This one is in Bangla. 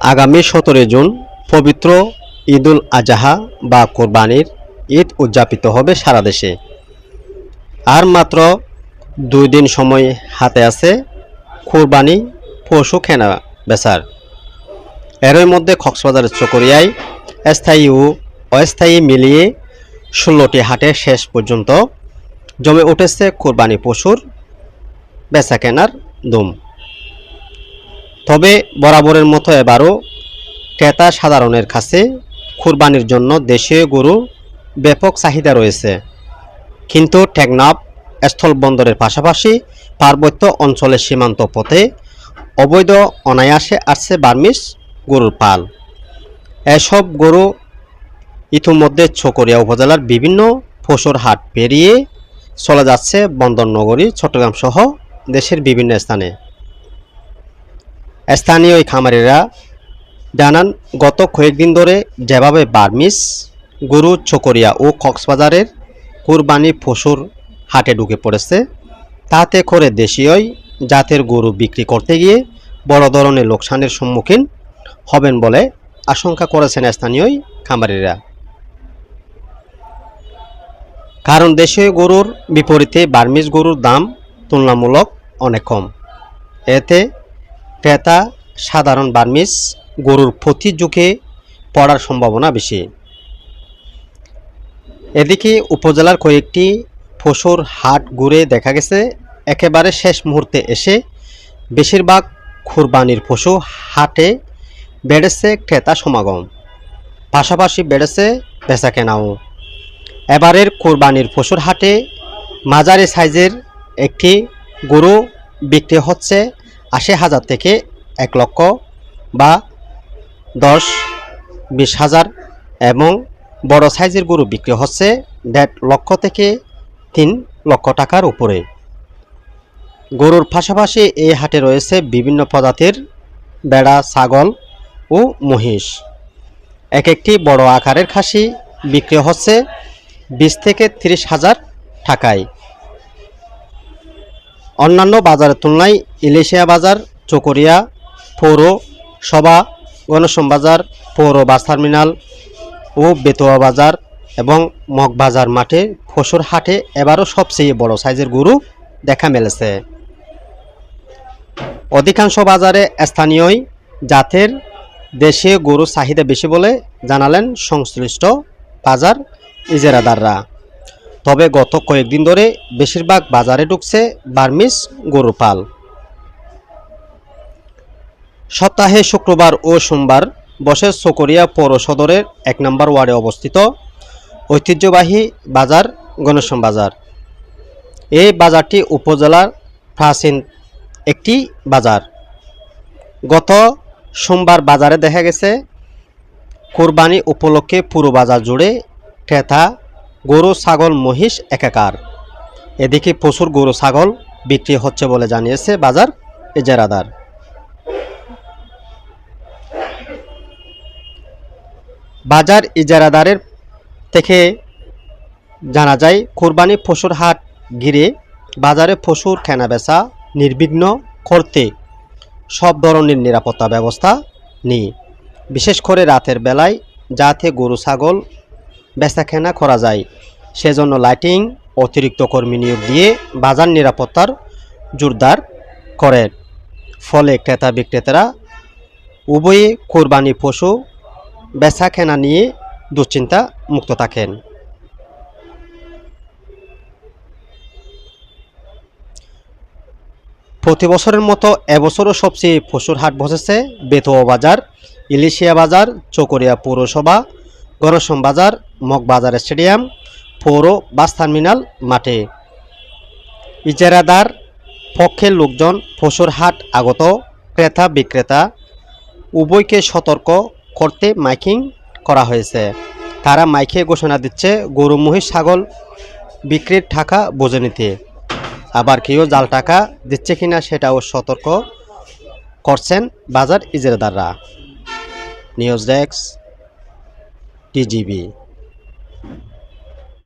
আগামী সতেরোই জুন পবিত্র ঈদুল আজহা বা কোরবানির ঈদ উদযাপিত হবে সারা দেশে। আর মাত্র দুই দিন সময় হাতে আছে কোরবানি পশু কেনা বেচার। এরই মধ্যে কক্সবাজারের চকরিয়ায় স্থায়ী ও অস্থায়ী মিলিয়ে ষোলোটি হাটে শেষ পর্যন্ত জমে উঠেছে কোরবানি পশুর বেচা কেনার দুম। তবে বরাবরের মতো এবারও ক্রেতা সাধারণের কাছে কুরবানির জন্য দেশীয় গরু ব্যাপক চাহিদা রয়েছে। কিন্তু টেকনাফ স্থলবন্দরের পাশাপাশি পার্বত্য অঞ্চলের সীমান্ত পথে অবৈধ অনায়াসে আসছে বার্মিস গরুর পাল। এসব গরু ইতিমধ্যে ছকরিয়া উপজেলার বিভিন্ন পশুর হাট পেরিয়ে চলে যাচ্ছে বন্দরনগরী চট্টগ্রাম সহ দেশের বিভিন্ন স্থানে। স্থানীয় এই খামারিরা জানান, গত কয়েকদিন ধরে যেভাবে বার্মিস গরু, চকরিয়া ও কক্সবাজারের কুরবানি পশুর হাটে ঢুকে পড়েছে, তাতে করে দেশীয় জাতের গরু বিক্রি করতে গিয়ে বড় ধরনের লোকসানের সম্মুখীন হবেন বলে আশঙ্কা করেছেন স্থানীয় খামারিরা। কারণ দেশীয় গরুর বিপরীতে বার্মিস গরুর দাম তুলনামূলক অনেক কম। এতে ক্রেতা সাধারণ বার্মিস গরুর প্রতি ঝুঁকে পড়ার সম্ভাবনা বেশি। এদিকে উপজেলার কয়েকটি পশুর হাট ঘুরে দেখা গেছে, একেবারে শেষ মুহূর্তে এসে বেশিরভাগ কুরবানির পশু হাটে বেড়েছে ক্রেতা সমাগম। পাশাপাশি বেড়েছে বেচা কেনাও এবারের কোরবানির পশুর হাটে মাঝারি সাইজের একটি গরু বিক্রি হচ্ছে আশি হাজার থেকে এক লক্ষ বা দশ, বিশ হাজার এবং বড় সাইজের গরু বিক্রি হচ্ছে দেড় লক্ষ থেকে তিন লক্ষ টাকার উপরে। গরুর পাশাপাশি এই হাটে রয়েছে বিভিন্ন প্রজাতির বেড়া ছাগল ও মহিষ। এক একটি বড় আকারের খাসি বিক্রি হচ্ছে বিশ থেকে তিরিশ হাজার টাকায়। অন্যান্য বাজারের তুলনায় ইলেশিয়া বাজার, চকরিয়া, পৌর সভা, গণসম বাজার, পৌর বাস টার্মিনাল ও বেতোয়া বাজার এবং মগবাজার মাঠে ফসুর হাটে এবারও সবচেয়ে বড় সাইজের গরু দেখা মেলেছে। অধিকাংশ বাজারে স্থানীয় জাতের দেশীয় গরু চাহিদা বেশি বলে জানালেন সংশ্লিষ্ট বাজার ইজেরাদাররা। তবে গত কয়েকদিন ধরে বেশিরভাগ বাজারে ঢুকছে বার্মিস গরু পাল। সপ্তাহে শুক্রবার ও সোমবার বসে চকরিয়া পৌর সদরের এক নম্বর ওয়ার্ডে অবস্থিত ঐতিহ্যবাহী বাজার গণেশম বাজার। এই বাজারটি উপজেলার প্রাচীন একটি বাজার। গত সোমবার বাজারে দেখা গেছে, কোরবানি উপলক্ষে পুরো বাজার জুড়ে ক্রেতা গরু, ছাগল, মহিষ একাকার। এদিকে প্রচুর গরু, ছাগল বিক্রি হচ্ছে বলে জানিয়েছে বাজার ইজারাদার। বাজার ইজারাদারের থেকে জানা যায়, কোরবানি পশুর হাট ঘিরে বাজারে পশুর কেনাবেচা, নির্বিঘ্ন করতে সব ধরনের নিরাপত্তা ব্যবস্থা নেই। বিশেষ করে রাতের বেলায় যাতে গরু, ছাগল বেচাকেনা করা যায়। সেজন্য লাইটিং, অতিরিক্ত কর্মী নিয়োগ দিয়ে বাজার নিরাপত্তার জোরদার করেন ফলে ক্রেতা বিক্রেতারা উভয়ে কোরবানি পশু বেচা কেনা নিয়ে দুশ্চিন্তা মুক্ত থাকেন। প্রতি বছরের মতো এবছরও সবচেয়ে পশুর হাট বসেছে বেতুয়া বাজার, ইলিশিয়া বাজার, চকরিয়া পৌরসভা গণসম বাজার মগবাজার স্টেডিয়াম, পৌর বাস টার্মিনাল মাঠে। ইজারাদার পক্ষের লোকজন পশুর হাট আগত, ক্রেতা বিক্রেতা উভয়কে সতর্ক করতে মাইকিং করা হয়েছে। তারা মাইকে ঘোষণা দিচ্ছে, গরু, মহিষ, ছাগল বিক্রির টাকা বুঝে নিতে। আবার কেউ জাল টাকা দিচ্ছে কিনা সেটাও সতর্ক করছেন বাজার ইজারাদাররা। News desk. টিজিবি